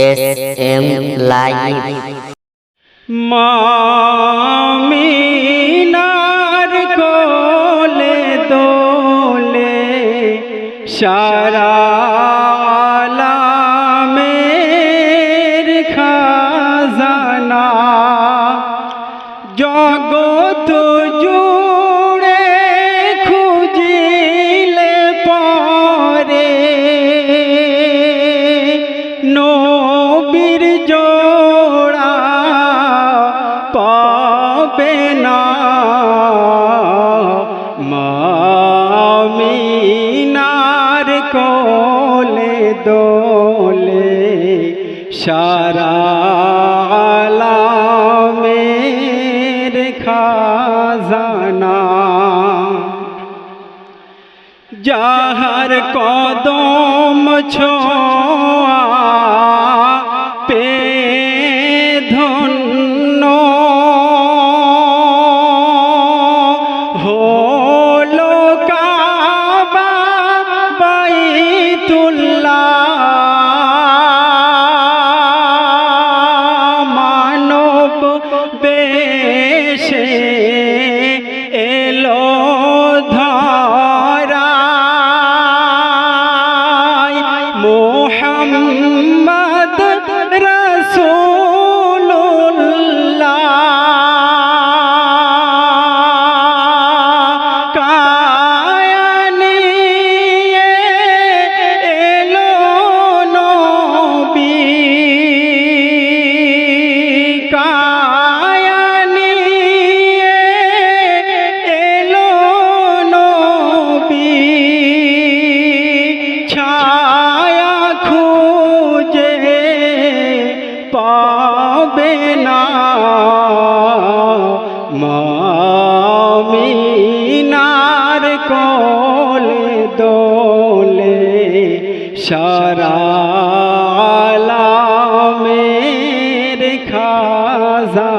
S M live মামিনার কোলে দোলে সারা নবীর জোড়া পাবে না। মামিনার কোলে দোলে সারা খাজানা। যাহার কদম ছোঁয়া ধন্য। হলো কাবা বাইতুল্লাহ। মানব বেশে এলো ধরায়। মোহাম্মদ পাবে না। মামিনার কোলে দোলে সারা মে খাজা